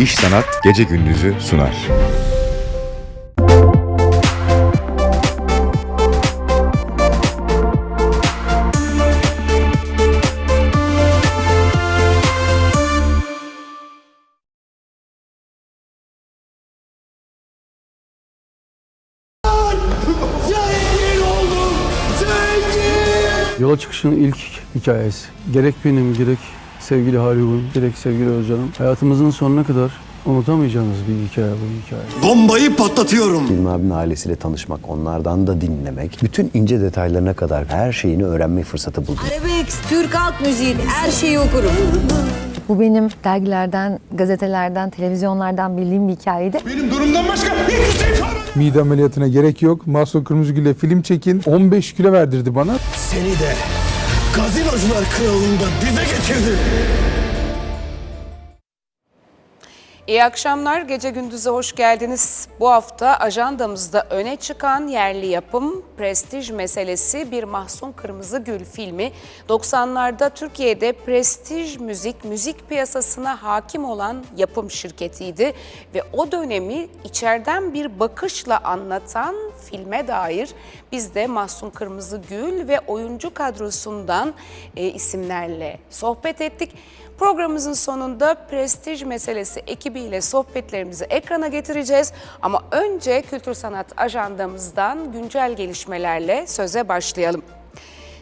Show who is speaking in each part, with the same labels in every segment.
Speaker 1: İş Sanat Gece Gündüz'ü sunar.
Speaker 2: Yola çıkışın ilk hikayesi. Gerek benim, gerek sevgili Haluk'un, gerek sevgili Özcan'ın hayatımızın sonuna kadar unutamayacağımız bir hikaye bu hikaye.
Speaker 3: Bombayı patlatıyorum.
Speaker 4: Hilmi abinin ailesiyle tanışmak, onlardan da dinlemek, bütün ince detaylarına kadar her şeyini öğrenme fırsatı buldum.
Speaker 5: Arabesk, Türk halk müziği her şeyi okurum.
Speaker 6: Bu benim dergilerden, gazetelerden, televizyonlardan bildiğim bir hikayeydi.
Speaker 3: Benim durumdan başka hiçbir şey kalmadı.
Speaker 7: Mide ameliyatına gerek yok. Mahsun Kırmızıgül'le film çekin. 15 kilo verdirdi bana.
Speaker 3: Seni de gazinocular kralında dize getirdi.
Speaker 8: İyi akşamlar. Gece gündüze hoş geldiniz. Bu hafta ajandamızda öne çıkan yerli yapım Prestij Meselesi bir Mahsun Kırmızıgül filmi 90'larda Türkiye'de prestij müzik, müzik piyasasına hakim olan yapım şirketiydi ve o dönemi içeriden bir bakışla anlatan filme dair biz de Mahsun Kırmızıgül ve oyuncu kadrosundan e, isimlerle sohbet ettik. Programımızın sonunda prestij meselesi ekibiyle sohbetlerimizi ekrana getireceğiz. Ama önce kültür sanat ajandamızdan güncel gelişmelerle söze başlayalım.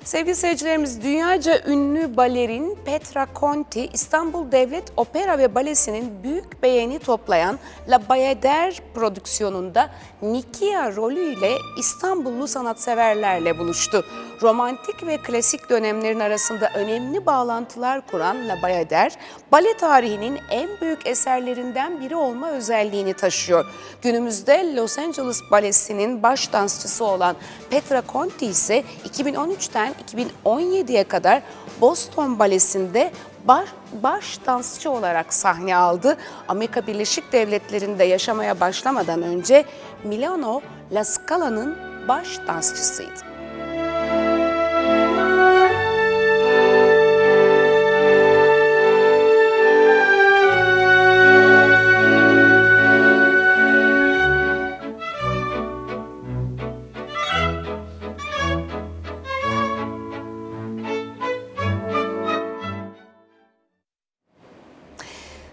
Speaker 8: Sevgili seyircilerimiz, dünyaca ünlü balerin Petra Conti, İstanbul Devlet Opera ve Balesi'nin büyük beğeni toplayan La Bayadère prodüksiyonunda Nikia rolüyle İstanbullu sanatseverlerle buluştu. Romantik ve klasik dönemlerin arasında önemli bağlantılar kuran La Bayadère, bale tarihinin en büyük eserlerinden biri olma özelliğini taşıyor. Günümüzde Los Angeles Balesi'nin baş dansçısı olan Petra Conti ise 2013'ten 2017'ye kadar Boston Balesi'nde baş, baş dansçı olarak sahne aldı. Amerika Birleşik Devletleri'nde yaşamaya başlamadan önce Milano La Scala'nın baş dansçısıydı.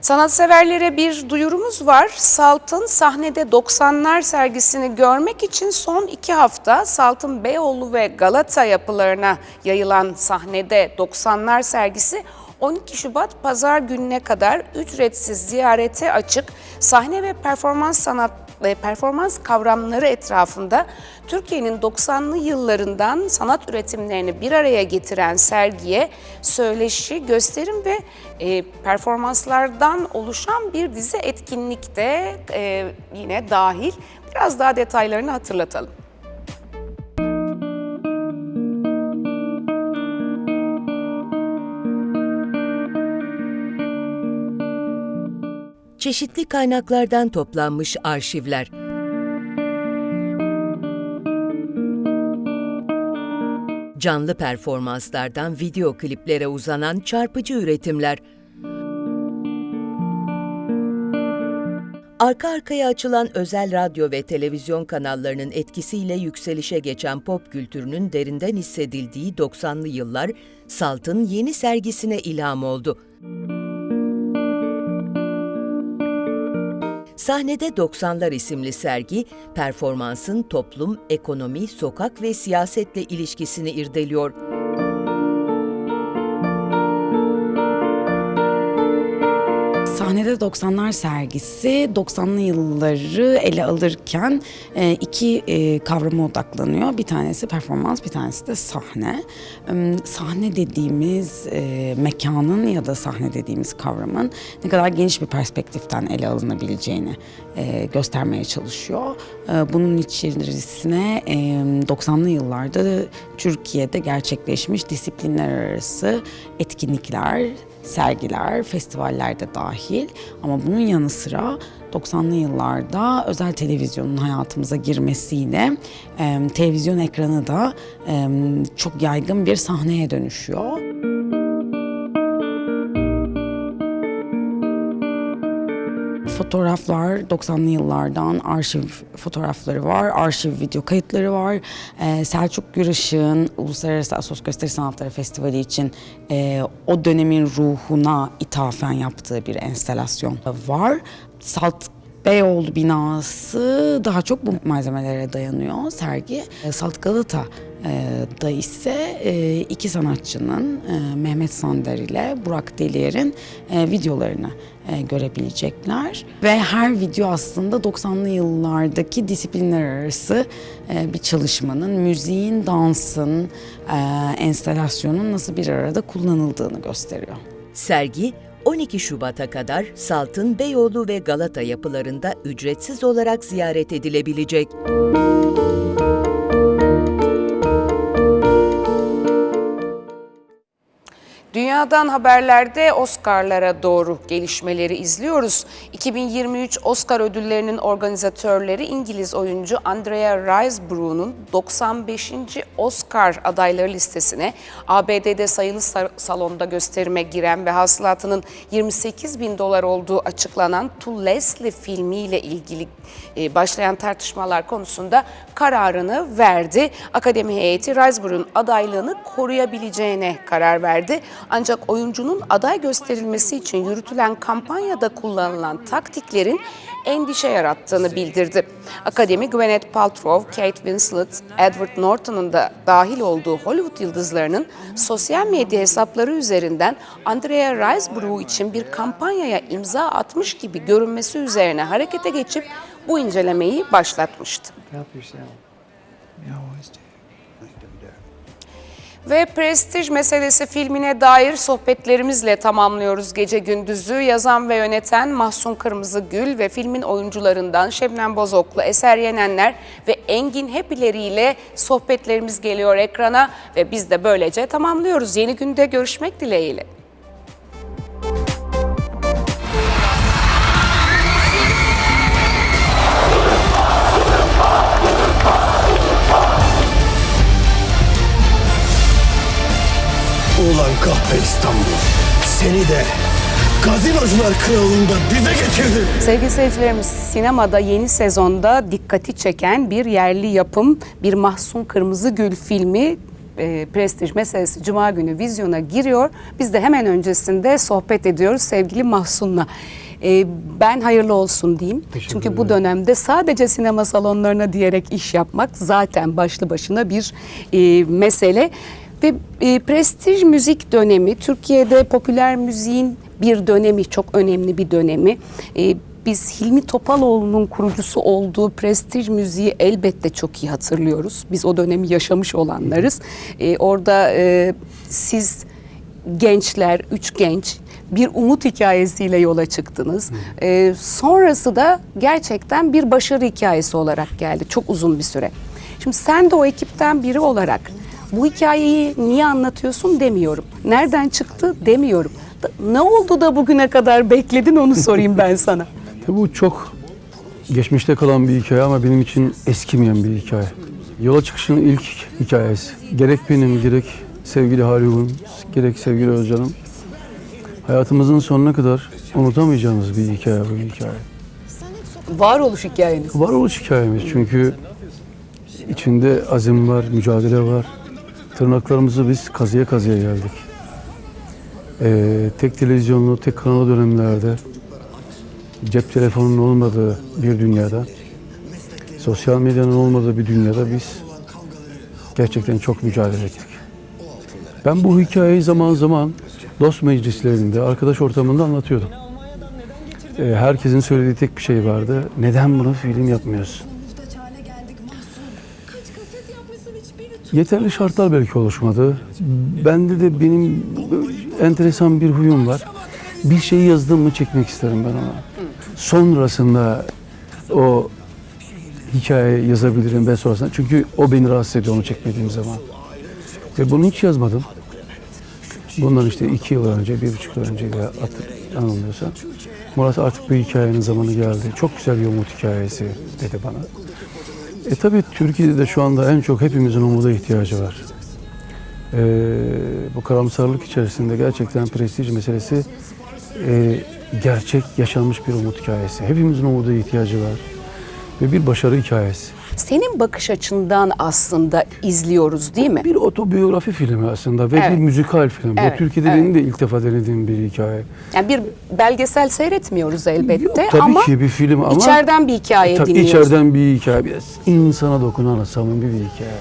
Speaker 8: Sanatseverlere bir duyurumuz var. Salt'ın sahnede 90'lar sergisini görmek için son iki hafta Salt'ın Beyoğlu ve Galata yapılarına yayılan sahnede 90'lar sergisi 12 Şubat Pazar gününe kadar ücretsiz ziyarete açık sahne ve performans sanat ve performans kavramları etrafında Türkiye'nin 90'lı yıllarından sanat üretimlerini bir araya getiren sergiye söyleşi, gösterim ve e, performanslardan oluşan bir dizi etkinlik de e, yine dahil. Biraz daha detaylarını hatırlatalım.
Speaker 9: Çeşitli kaynaklardan toplanmış arşivler. Canlı performanslardan video kliplere uzanan çarpıcı üretimler. Arka arkaya açılan özel radyo ve televizyon kanallarının etkisiyle yükselişe geçen pop kültürünün derinden hissedildiği 90'lı yıllar, Salt'ın yeni sergisine ilham oldu. Sahnede 90'lar isimli sergi, performansın toplum, ekonomi, sokak ve siyasetle ilişkisini irdeliyor.
Speaker 10: Sahnede 90'lar sergisi 90'lı yılları ele alırken e, iki e, kavrama odaklanıyor. Bir tanesi performans, bir tanesi de sahne. Sahne dediğimiz e, mekanın ya da sahne dediğimiz kavramın ne kadar geniş bir perspektiften ele alınabileceğini göstermeye çalışıyor. Bunun içerisine e, 90'lı yıllarda Türkiye'de gerçekleşmiş disiplinler arası etkinlikler, sergiler, festivaller de dahil ama bunun yanı sıra 90'lı yıllarda özel televizyonun hayatımıza girmesiyle e, televizyon ekranı da çok yaygın bir sahneye dönüşüyor. Fotoğraflar 90'lı yıllardan arşiv fotoğrafları var, arşiv video kayıtları var. Ee, Selçuk Gürışık'ın Uluslararası Asos Gösteri Sanatları Festivali için e, o dönemin ruhuna ithafen yaptığı bir enstalasyon var. Salt Beyoğlu binası daha çok bu malzemelere dayanıyor sergi. Salt Galata da ise e, iki sanatçının e, Mehmet Sander ile Burak Deliyer'in e, videolarını görebilecekler. Ve her video aslında 90'lı yıllardaki disiplinler arası bir çalışmanın, müziğin, dansın, enstalasyonun nasıl bir arada kullanıldığını gösteriyor.
Speaker 9: Sergi 12 Şubat'a kadar Salt'ın Beyoğlu ve Galata yapılarında ücretsiz olarak ziyaret edilebilecek.
Speaker 8: Dünyadan haberlerde Oscar'lara doğru gelişmeleri izliyoruz. 2023 Oscar ödüllerinin organizatörleri İngiliz oyuncu Andrea Riseborough'un 95. Oscar adayları listesine ABD'de sayılı sa- salonda gösterime giren ve hasılatının 28 bin dolar olduğu açıklanan To Leslie filmiyle ilgili e, başlayan tartışmalar konusunda kararını verdi. Akademi heyeti Riseborough'un adaylığını koruyabileceğine karar verdi. Ancak oyuncunun aday gösterilmesi için yürütülen kampanyada kullanılan taktiklerin endişe yarattığını bildirdi. Akademi Gwyneth Paltrow, Kate Winslet, Edward Norton'un da dahil olduğu Hollywood yıldızlarının sosyal medya hesapları üzerinden Andrea Riseborough için bir kampanyaya imza atmış gibi görünmesi üzerine harekete geçip bu incelemeyi başlatmıştı. Ve Prestij Meselesi filmine dair sohbetlerimizle tamamlıyoruz gece gündüzü. Yazan ve yöneten Mahsun Kırmızıgül ve filmin oyuncularından Şebnem Bozoklu, Eser Yenenler ve Engin Hepileriyle sohbetlerimiz geliyor ekrana ve biz de böylece tamamlıyoruz. Yeni günde görüşmek dileğiyle.
Speaker 3: Ulan kahpe İstanbul. Seni de gazinocular kralında dize getirdin.
Speaker 8: Sevgili seyircilerimiz sinemada yeni sezonda dikkati çeken bir yerli yapım bir Mahsun Kırmızıgül filmi e, prestij meselesi Cuma günü vizyona giriyor. Biz de hemen öncesinde sohbet ediyoruz sevgili Mahsun'la. E, ben hayırlı olsun diyeyim. Çünkü bu dönemde sadece sinema salonlarına diyerek iş yapmak zaten başlı başına bir e, mesele. Ve e, prestij müzik dönemi Türkiye'de popüler müziğin bir dönemi, çok önemli bir dönemi. E, biz Hilmi Topaloğlu'nun kurucusu olduğu prestij müziği elbette çok iyi hatırlıyoruz. Biz o dönemi yaşamış olanlarız. E, orada e, siz gençler, üç genç bir umut hikayesiyle yola çıktınız. E, sonrası da gerçekten bir başarı hikayesi olarak geldi. Çok uzun bir süre. Şimdi sen de o ekipten biri olarak bu hikayeyi niye anlatıyorsun demiyorum. Nereden çıktı demiyorum. Ne oldu da bugüne kadar bekledin onu sorayım ben sana.
Speaker 2: Tabii bu çok geçmişte kalan bir hikaye ama benim için eskimeyen bir hikaye. Yola çıkışın ilk hikayesi. Gerek benim, gerek sevgili Haluk'un, gerek sevgili Özcan'ın hayatımızın sonuna kadar unutamayacağımız bir hikaye bu hikaye.
Speaker 8: Varoluş hikayeniz.
Speaker 2: Varoluş hikayemiz çünkü içinde azim var, mücadele var. Tırnaklarımızı biz kazıya kazıya geldik. Ee, tek televizyonlu, tek kanalı dönemlerde cep telefonunun olmadığı bir dünyada, sosyal medyanın olmadığı bir dünyada biz gerçekten çok mücadele ettik. Ben bu hikayeyi zaman zaman dost meclislerinde, arkadaş ortamında anlatıyordum. Ee, herkesin söylediği tek bir şey vardı. Neden bunu film yapmıyorsun? Yeterli şartlar belki oluşmadı. Bende de benim enteresan bir huyum var. Bir şeyi yazdım mı çekmek isterim ben ona. Sonrasında o hikaye yazabilirim ve sonrasında. Çünkü o beni rahatsız ediyor onu çekmediğim zaman. Ve bunu hiç yazmadım. Bundan işte iki yıl önce, bir buçuk yıl önce anılmıyorsam. Murat artık bu hikayenin zamanı geldi. Çok güzel bir umut hikayesi dedi bana. E tabii Türkiye'de de şu anda en çok hepimizin umuda ihtiyacı var. E, bu karamsarlık içerisinde gerçekten prestij meselesi e, gerçek yaşanmış bir umut hikayesi. Hepimizin umuda ihtiyacı var. Ve bir başarı hikayesi.
Speaker 8: Senin bakış açından aslında izliyoruz değil mi?
Speaker 2: Bir otobiyografi filmi aslında ve
Speaker 8: Evet.
Speaker 2: bir müzikal film.
Speaker 8: Evet,
Speaker 2: Bu Türkiye'de
Speaker 8: evet.
Speaker 2: benim de ilk defa denediğim bir hikaye.
Speaker 8: Yani bir belgesel seyretmiyoruz elbette
Speaker 2: Yok, tabii
Speaker 8: ama
Speaker 2: ki bir film ama
Speaker 8: içeriden bir hikaye
Speaker 2: tabii
Speaker 8: dinliyoruz.
Speaker 2: içeriden bir hikaye. Biraz insana dokunan samimi bir hikaye.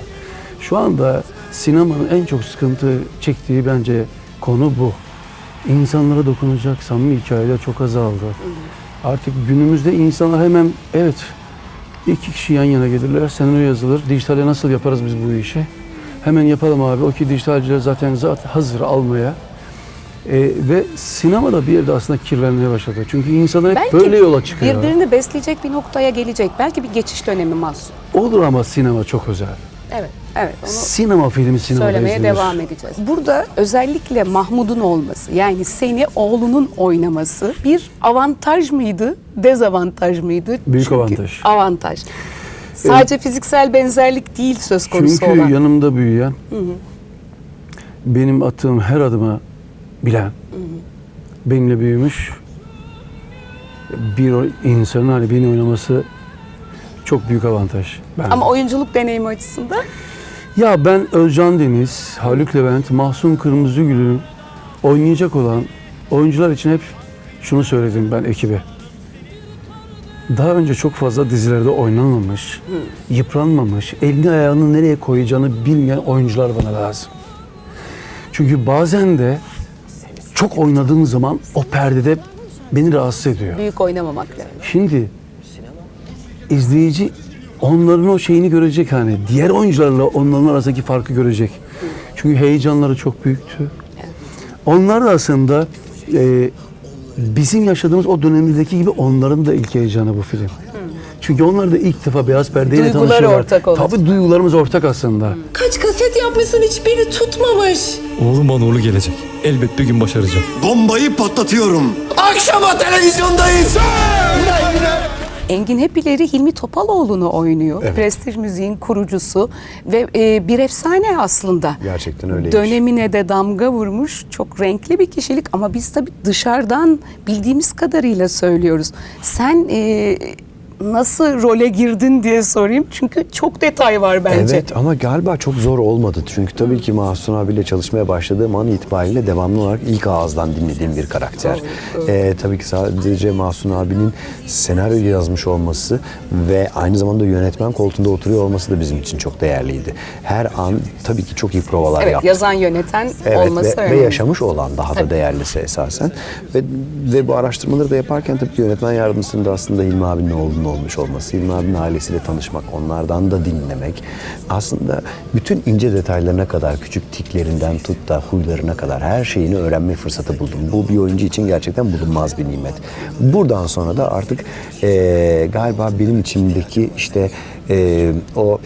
Speaker 2: Şu anda sinemanın en çok sıkıntı çektiği bence konu bu. İnsanlara dokunacak samimi hikayeler çok azaldı. Artık günümüzde insanlar hemen evet iki kişi yan yana gelirler, senaryo yazılır. Dijitale nasıl yaparız biz bu işi? Hemen yapalım abi. O ki dijitalciler zaten zaten hazır almaya. Ee, ve sinema da bir yerde aslında kirlenmeye başladı. Çünkü insanlar hep
Speaker 8: Belki
Speaker 2: böyle yola çıkıyor.
Speaker 8: birbirini besleyecek bir noktaya gelecek. Belki bir geçiş dönemi mahsus.
Speaker 2: Olur ama sinema çok özel.
Speaker 8: Evet, evet. Onu
Speaker 2: Sinema filmi sinemada
Speaker 8: söylemeye
Speaker 2: izlenir.
Speaker 8: devam edeceğiz. Burada özellikle Mahmud'un olması, yani seni oğlunun oynaması bir avantaj mıydı, dezavantaj mıydı?
Speaker 2: Büyük avantaj.
Speaker 8: Avantaj. Sadece fiziksel benzerlik değil söz konusu
Speaker 2: Çünkü
Speaker 8: olan.
Speaker 2: yanımda büyüyen, benim attığım her adıma bilen, benimle büyümüş bir insanın hani beni oynaması çok büyük avantaj. bence.
Speaker 8: Ama oyunculuk deneyimi açısından
Speaker 2: Ya ben Özcan Deniz, Haluk Levent, Mahsun Kırmızıgül'ün oynayacak olan oyuncular için hep şunu söyledim ben ekibe. Daha önce çok fazla dizilerde oynanmamış, yıpranmamış, elini ayağını nereye koyacağını bilmeyen oyuncular bana lazım. Çünkü bazen de çok oynadığım zaman o perdede beni rahatsız ediyor.
Speaker 8: büyük oynamamak lazım.
Speaker 2: Şimdi izleyici onların o şeyini görecek hani. Diğer oyuncularla onların arasındaki farkı görecek. Çünkü heyecanları çok büyüktü. Onlar da aslında e, bizim yaşadığımız o dönemdeki gibi onların da ilk heyecanı bu film. Çünkü onlar da ilk defa beyaz perdeyle
Speaker 8: Duyguları
Speaker 2: tanışıyorlar.
Speaker 8: ortak olacak.
Speaker 2: Tabii duygularımız ortak aslında.
Speaker 5: Kaç kaset yapmışsın hiçbiri tutmamış.
Speaker 11: Oğlum bana uğurlu gelecek. Elbet bir gün başaracağım.
Speaker 3: Bombayı patlatıyorum. Akşama televizyondayız.
Speaker 8: Engin Hepileri Hilmi Topaloğlu'nu oynuyor. Prestij Müziğin kurucusu ve e, bir efsane aslında.
Speaker 4: Gerçekten öyleymiş.
Speaker 8: Dönemine de damga vurmuş. Çok renkli bir kişilik ama biz tabii dışarıdan bildiğimiz kadarıyla söylüyoruz. Sen e, nasıl role girdin diye sorayım. Çünkü çok detay var bence.
Speaker 4: Evet ama galiba çok zor olmadı. Çünkü tabii ki Mahsun abiyle çalışmaya başladığım an itibariyle devamlı olarak ilk ağızdan dinlediğim bir karakter. Ee, tabii ki sadece Mahsun abinin senaryoyu yazmış olması ve aynı zamanda yönetmen koltuğunda oturuyor olması da bizim için çok değerliydi. Her an tabii ki çok iyi provalar
Speaker 8: Evet,
Speaker 4: yaptı.
Speaker 8: yazan yöneten
Speaker 4: Evet
Speaker 8: olması
Speaker 4: ve, ve
Speaker 8: önemli.
Speaker 4: yaşamış olan daha da değerlisi esasen. Ve, ve bu araştırmaları da yaparken tabii ki yönetmen yardımcısının da aslında Hilmi abinin oğlunun olmuş olması, Hilmi abinin ailesiyle tanışmak, onlardan da dinlemek. Aslında bütün ince detaylarına kadar, küçük tiklerinden tut da huylarına kadar her şeyini öğrenme fırsatı buldum. Bu bir oyuncu için gerçekten bulunmaz bir nimet. Buradan sonra da artık eee, galiba benim içimdeki işte eee, o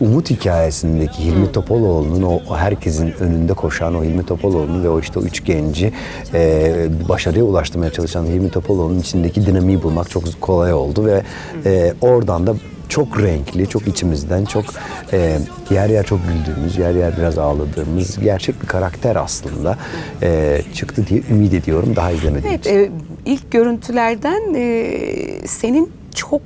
Speaker 4: Umut hikayesindeki Hilmi Topaloğlu'nun o, herkesin önünde koşan o Hilmi Topaloğlu'nu ve o işte o üç genci e, başarıya ulaştırmaya çalışan Hilmi Topaloğlu'nun içindeki dinamiği bulmak çok kolay oldu ve e, oradan da çok renkli, çok içimizden, çok e, yer yer çok güldüğümüz, yer yer biraz ağladığımız gerçek bir karakter aslında e, çıktı diye ümit ediyorum daha izlemediğim
Speaker 8: Evet,
Speaker 4: için.
Speaker 8: e, ilk görüntülerden e, senin çok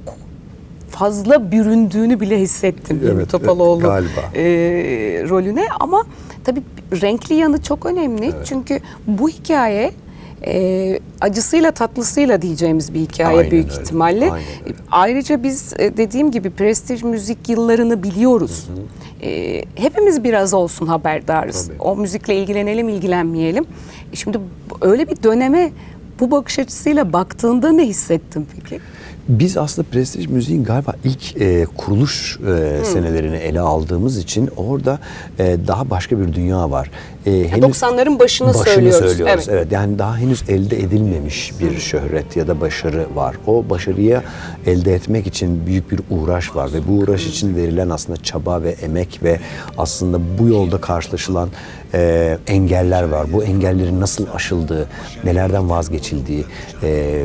Speaker 8: fazla büründüğünü bile hissettim Hilmi
Speaker 4: Evet,
Speaker 8: Topaloğlu
Speaker 4: evet,
Speaker 8: e, rolüne ama tabii renkli yanı çok önemli çünkü bu hikaye e, acısıyla tatlısıyla diyeceğimiz bir hikaye
Speaker 4: Aynen
Speaker 8: büyük
Speaker 4: öyle,
Speaker 8: ihtimalle.
Speaker 4: aynen öyle.
Speaker 8: Ayrıca biz e, dediğim gibi prestij müzik yıllarını biliyoruz. E, hepimiz biraz olsun haberdarız. O müzikle ilgilenelim ilgilenmeyelim. E, şimdi öyle bir döneme bu bakış açısıyla baktığında ne hissettin peki?
Speaker 4: Biz aslında prestij müziğin galiba ilk e, kuruluş e, senelerini ele aldığımız için orada e, daha başka bir dünya var. E, henüz
Speaker 8: 90'ların başını söylüyoruz, evet.
Speaker 4: Evet. Yani daha henüz elde edilmemiş bir şöhret ya da başarı var. O başarıya elde etmek için büyük bir uğraş var ve bu uğraş için verilen aslında çaba ve emek ve aslında bu yolda karşılaşılan e, engeller var. Bu engellerin nasıl aşıldığı, nelerden vazgeçildiği, e,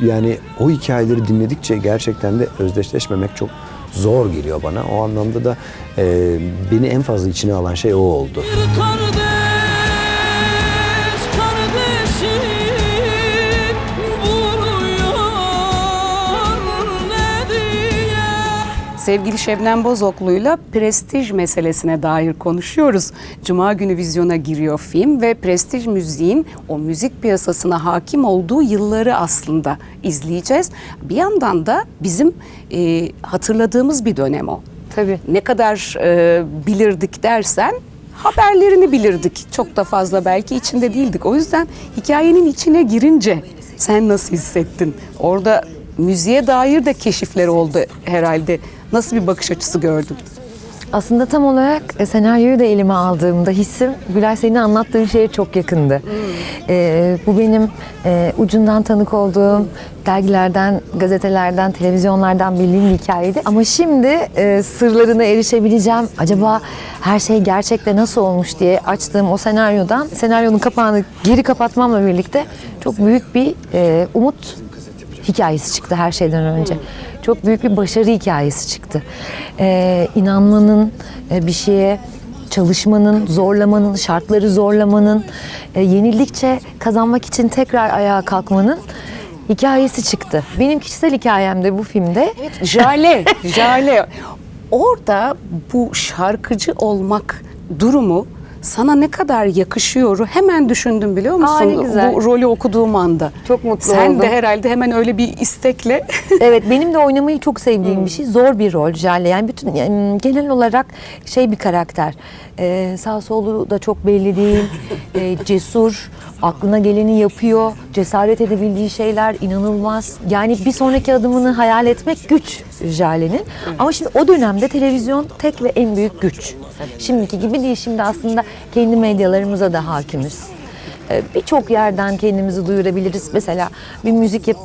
Speaker 4: yani o hikayeleri dinledikçe gerçekten de özdeşleşmemek çok zor geliyor bana. O anlamda da e, beni en fazla içine alan şey o oldu.
Speaker 5: Kardeş
Speaker 8: Sevgili Şebnem Bozoklu'yla prestij meselesine dair konuşuyoruz. Cuma günü vizyona giriyor film ve prestij müziğin o müzik piyasasına hakim olduğu yılları aslında izleyeceğiz. Bir yandan da bizim e, hatırladığımız bir dönem o.
Speaker 6: Tabii.
Speaker 8: Ne kadar e, bilirdik dersen haberlerini bilirdik. Çok da fazla belki içinde değildik. O yüzden hikayenin içine girince sen nasıl hissettin? Orada müziğe dair de keşifler oldu herhalde. Nasıl bir bakış açısı gördün?
Speaker 6: Aslında tam olarak e, senaryoyu da elime aldığımda hissim Gülay senin anlattığın şeye çok yakındı. E, bu benim e, ucundan tanık olduğum dergilerden, gazetelerden, televizyonlardan bildiğim bir hikayeydi. Ama şimdi e, sırlarına erişebileceğim. Acaba her şey gerçekte nasıl olmuş diye açtığım o senaryodan senaryonun kapağını geri kapatmamla birlikte çok büyük bir e, umut hikayesi çıktı her şeyden önce. Çok büyük bir başarı hikayesi çıktı. Ee, inanmanın e, bir şeye çalışmanın, zorlamanın, şartları zorlamanın, e, yenildikçe kazanmak için tekrar ayağa kalkmanın hikayesi çıktı. Benim kişisel hikayemde bu filmde
Speaker 8: Jale, Jale. Orada bu şarkıcı olmak durumu sana ne kadar yakışıyor hemen düşündüm biliyor musun?
Speaker 6: Aa, ne güzel.
Speaker 8: Bu rolü okuduğum anda.
Speaker 6: Çok mutlu
Speaker 8: Sen
Speaker 6: oldum.
Speaker 8: de herhalde hemen öyle bir istekle
Speaker 6: evet benim de oynamayı çok sevdiğim bir şey. Zor bir rol Jale. Yani bütün yani genel olarak şey bir karakter. Ee, sağ solu da çok belli değil. Ee, cesur, aklına geleni yapıyor. Cesaret edebildiği şeyler inanılmaz. Yani bir sonraki adımını hayal etmek güç Jale'nin. Ama şimdi o dönemde televizyon tek ve en büyük güç. Şimdiki gibi değil. Şimdi aslında kendi medyalarımıza da hakimiz. Ee, Birçok yerden kendimizi duyurabiliriz. Mesela bir müzik yap,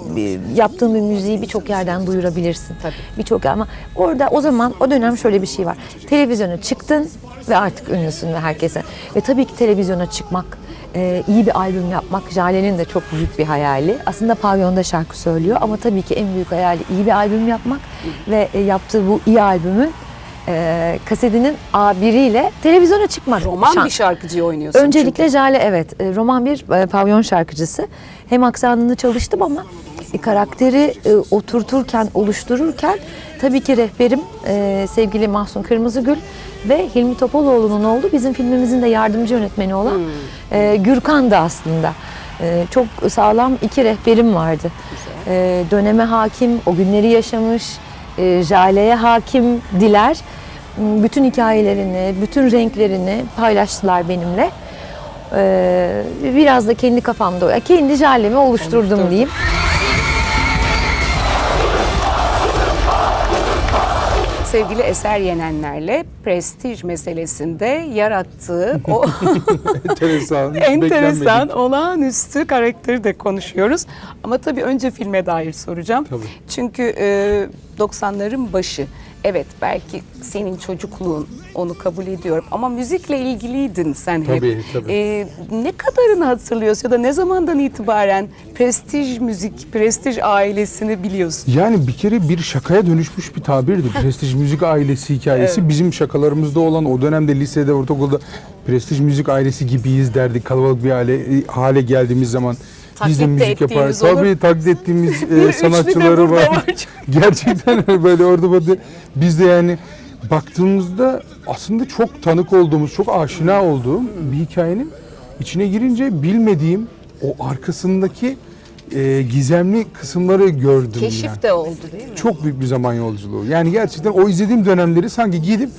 Speaker 6: yaptığın bir müziği birçok yerden duyurabilirsin. Birçok ama orada o zaman o dönem şöyle bir şey var. Televizyona çıktın ve artık ünlüsün ve herkese. Ve tabii ki televizyona çıkmak, e, iyi bir albüm yapmak Jale'nin de çok büyük bir hayali. Aslında pavyonda şarkı söylüyor ama tabii ki en büyük hayali iyi bir albüm yapmak ve e, yaptığı bu iyi albümün e, kasetinin A1'iyle televizyona çıkmak.
Speaker 8: roman
Speaker 6: Şan-
Speaker 8: bir şarkıcıyı oynuyorsun.
Speaker 6: Öncelikle Jale evet e, roman bir e, pavyon şarkıcısı. Hem aksanını çalıştım ama e, karakteri e, oturturken, oluştururken tabii ki rehberim e, sevgili Mahsun Kırmızıgül ve Hilmi Topaloğlu'nun oğlu bizim filmimizin de yardımcı yönetmeni olan e, Gürkan da aslında. E, çok sağlam iki rehberim vardı. E, döneme hakim, o günleri yaşamış, e, Jale'ye hakim Diler bütün hikayelerini, bütün renklerini paylaştılar benimle. Ee, biraz da kendi kafamda, kendi jalemi oluşturdum diyeyim.
Speaker 8: Sevgili Eser Yenenler'le prestij meselesinde yarattığı o
Speaker 7: Enteresan.
Speaker 8: enteresan, olağanüstü karakteri de konuşuyoruz. Ama tabii önce filme dair soracağım.
Speaker 7: Tabii.
Speaker 8: Çünkü e, 90'ların başı. Evet belki senin çocukluğun onu kabul ediyorum ama müzikle ilgiliydin sen hep.
Speaker 7: Tabii, tabii.
Speaker 8: E, ne kadarını hatırlıyorsun ya da ne zamandan itibaren prestij müzik, prestij ailesini biliyorsun?
Speaker 7: Yani bir kere bir şakaya dönüşmüş bir tabirdi. Prestij müzik ailesi hikayesi. Bizim şakalarımızda olan o dönemde lisede, ortaokulda prestij müzik ailesi gibiyiz derdik. Kalabalık bir aile, hale geldiğimiz zaman. Biz de
Speaker 8: Taklit
Speaker 7: müzik yapar.
Speaker 8: ettiğiniz olur.
Speaker 7: Tabii taklit ettiğimiz e, sanatçıları var.
Speaker 8: var.
Speaker 7: Gerçekten öyle böyle orada burada. Biz de yani baktığımızda aslında çok tanık olduğumuz, çok aşina olduğum bir hikayenin içine girince bilmediğim o arkasındaki e, gizemli kısımları gördüm. yani.
Speaker 8: Keşif de oldu değil mi?
Speaker 7: Çok büyük bir zaman yolculuğu. Yani gerçekten o izlediğim dönemleri sanki gidip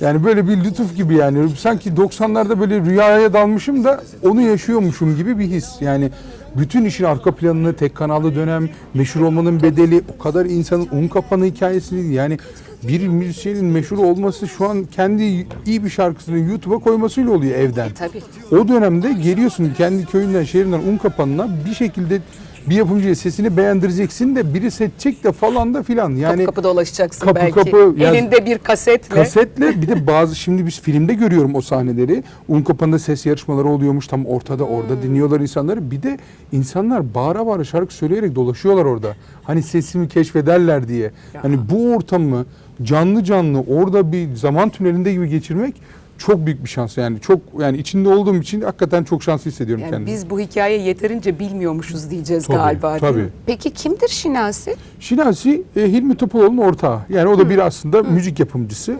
Speaker 7: yani böyle bir lütuf gibi yani sanki 90'larda böyle rüyaya dalmışım da onu yaşıyormuşum gibi bir his. Yani bütün işin arka planını, tek kanallı dönem, meşhur olmanın bedeli, o kadar insanın un kapanı hikayesini yani bir müzisyenin meşhur olması şu an kendi iyi bir şarkısını YouTube'a koymasıyla oluyor evden.
Speaker 8: Tabii.
Speaker 7: O dönemde geliyorsun kendi köyünden, şehrinden un kapanına bir şekilde bir yapımcıya sesini beğendireceksin de biri seçecek de falan da filan. Yani
Speaker 8: kapı kapı dolaşacaksın
Speaker 7: kapı
Speaker 8: belki.
Speaker 7: kapı, ya-
Speaker 8: Elinde bir kasetle.
Speaker 7: kasetle bir de bazı şimdi biz filmde görüyorum o sahneleri. Un kapanında ses yarışmaları oluyormuş tam ortada orada dinliyorlar insanları. Bir de insanlar bağıra bağıra şarkı söyleyerek dolaşıyorlar orada. Hani sesimi keşfederler diye. Hani bu ortamı canlı canlı orada bir zaman tünelinde gibi geçirmek çok büyük bir şans yani çok yani içinde olduğum için hakikaten çok şanslı hissediyorum
Speaker 8: Yani
Speaker 7: kendimi.
Speaker 8: biz bu hikayeyi yeterince bilmiyormuşuz diyeceğiz
Speaker 7: Tabii,
Speaker 8: galiba değil
Speaker 7: tabii.
Speaker 8: mi? Peki kimdir Şinasi?
Speaker 7: Şinasi e, Hilmi Topaloğlu'nun ortağı. Yani o da bir aslında müzik yapımcısı.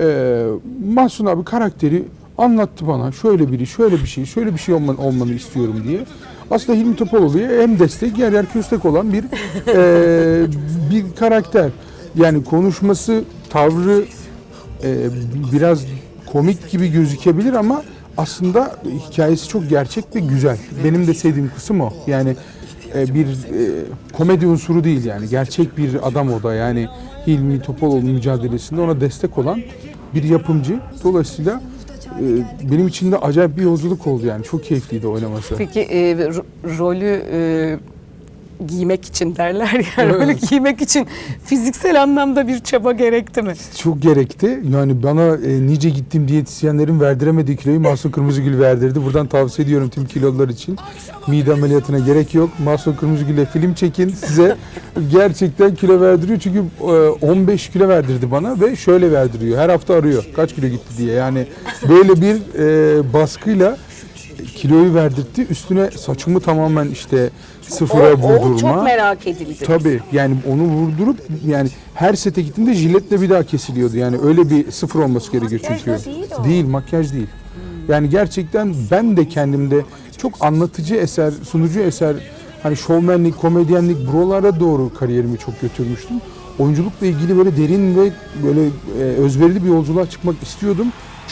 Speaker 7: E, Mahsun abi karakteri anlattı bana şöyle biri, şöyle bir şey, şöyle bir şey olman, olmanı istiyorum diye. Aslında Hilmi Topaloğlu'ya hem destek yer yer köstek olan bir e, bir karakter. Yani konuşması, tavrı e, biraz komik gibi gözükebilir ama aslında hikayesi çok gerçek ve güzel. Benim de sevdiğim kısım o. Yani e, bir e, komedi unsuru değil yani. Gerçek bir adam o da yani Hilmi Topaloğlu mücadelesinde ona destek olan bir yapımcı. Dolayısıyla e, benim için de acayip bir yolculuk oldu yani. Çok keyifliydi oynaması.
Speaker 8: Peki e, ro- rolü e, giymek için derler ya.
Speaker 7: Evet.
Speaker 8: Rolü giymek için fiziksel anlamda bir çaba gerekti mi?
Speaker 7: Çok gerekti. Yani bana e, nice gittiğim diyetisyenlerin verdiremediği kiloyu Mahsun Kırmızıgül verdirdi. Buradan tavsiye ediyorum tüm kilolular için. Mide ameliyatına gerek yok. Mahsun Kırmızıgül'le film çekin. Size gerçekten kilo verdiriyor. Çünkü e, 15 kilo verdirdi bana ve şöyle verdiriyor. Her hafta arıyor. Kaç kilo gitti diye. Yani böyle bir e, baskıyla kiloyu verdirtti. Üstüne saçımı tamamen işte sıfıra
Speaker 8: O,
Speaker 7: vurdurma.
Speaker 8: o çok merak edildi.
Speaker 7: Tabii yani onu vurdurup yani her sete gittiğimde jiletle bir daha kesiliyordu. Yani öyle bir sıfır olması gerekiyor çünkü.
Speaker 6: değil o.
Speaker 7: Değil makyaj değil. Yani gerçekten ben de kendimde çok anlatıcı eser, sunucu eser, hani şovmenlik, komedyenlik buralara doğru kariyerimi çok götürmüştüm. Oyunculukla ilgili böyle derin ve böyle e, özverili bir yolculuğa çıkmak istiyordum.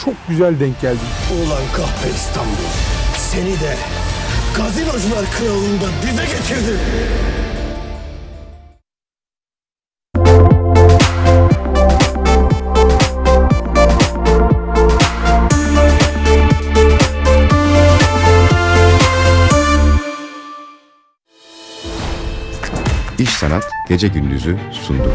Speaker 7: Çok güzel denk geldi.
Speaker 3: Ulan kahpe İstanbul. Seni de gazinocular kralında bize getirdin.
Speaker 1: İş Sanat Gece Gündüz'ü sundu.